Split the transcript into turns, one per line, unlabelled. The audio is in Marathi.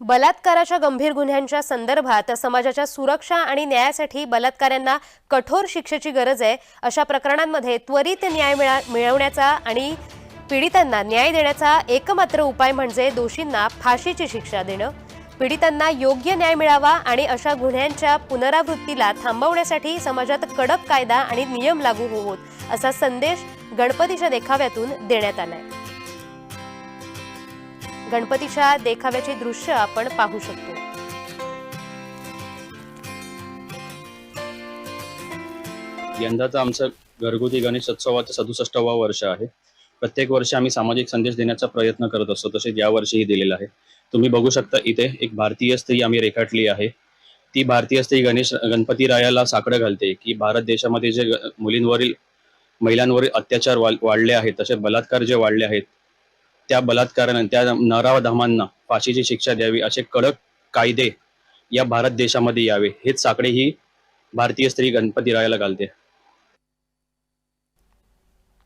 बलात्काराच्या गंभीर गुन्ह्यांच्या संदर्भात समाजाच्या सुरक्षा आणि न्यायासाठी बलात्काऱ्यांना कठोर शिक्षेची गरज आहे अशा प्रकरणांमध्ये त्वरित न्याय मिळा मिळवण्याचा आणि पीडितांना न्याय देण्याचा एकमात्र उपाय म्हणजे दोषींना फाशीची शिक्षा देणं. पीडितांना योग्य न्याय मिळावा आणि अशा गुन्ह्यांच्या पुनरावृत्तीला थांबवण्यासाठी समाजात कडक कायदा आणि नियम लागू होवोत असा संदेश गणपतीच्या देखाव्यातून देण्यात आलाय. गणपतीच्या देखाव्याचे दृश्य आपण पाहू शकतो.
यंदाचा आमचा घरगुती गणेशोत्सवाचं सदुसष्टावा वर्ष आहे. प्रत्येक वर्षी आम्ही सामाजिक संदेश देण्याचा प्रयत्न करत असतो तसेच यावर्षीही दिलेला आहे. तुम्ही बघू शकता इथे एक भारतीय स्त्री आम्ही रेखाटली आहे. ती भारतीय स्त्री गणेश गणपती रायाला साकडं घालते की भारत देशामध्ये जे मुलींवरील महिलांवरील अत्याचार वाढले आहेत तसे बलात्कार जे वाढले आहेत त्या बलात्कारानं त्या नराधमांना फाशीची शिक्षा द्यावी असे कडक कायदे या भारत देशामध्ये यावे. हेच साकडे ही भारतीय स्त्री गणपती रायाला घालते.